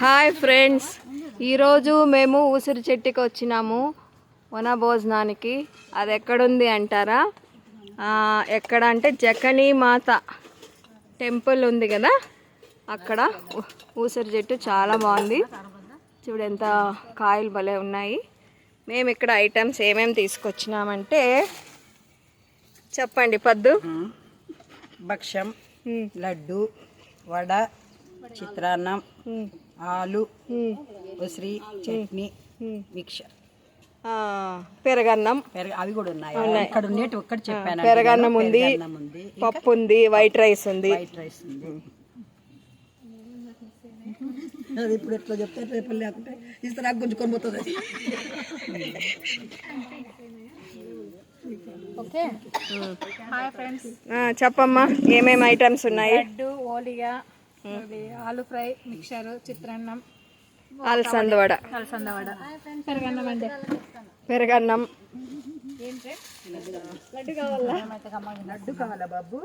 Hi friends ఈరోజు మేము ఊసిరి చెట్టుకి వచ్చినాము వన భోజనానికి అది ఎక్కడుంది అంటారా? ఎక్కడ అంటే జకనీ మాత టెంపుల్ ఉంది కదా? అక్కడ ఊసిరి చెట్టు చాలా బాగుంది. చూడు ఎంత కాయలు భలే ఉన్నాయి. మేము ఇక్కడ ఐటమ్స్ ఏమేమి తీసుకొచ్చినామంటే చెప్పండి పద్దు. భక్ష్యం లడ్డు వడ చిత్రాన్నం ఆలు ఉసిరి చట్నీ. మిక్చర్. ఆ, పెరగన్నం. పెరుగు అవి కూడా ఉన్నాయి? ఇక్కడ ఉండేటి ఒక్కటి చెప్పాను పెరగన్నం ఉంది పప్పు ఉంది వైట్ రైస్ ఉంది. వైట్ రైస్ ఉంది. అది ఇప్పుడు ఎట్లా చెప్తే రేపు లేకుంటే ఇస్తారా గుంజుకొని పోతుంది. అది ఓకే. హాయ్ ఫ్రెండ్స్ చెప్పమ్మా ఏమేమి ఐటమ్స్ ఉన్నాయి? లడ్డు ఓలిగా ఇది ఆలు ఫ్రై మిక్చర్ చిత్రాన్నం. అలసంద వడ అలసంద వడ పెరగన్నం అండి పెరగన్నం లడ్డు కావాలా బాబు?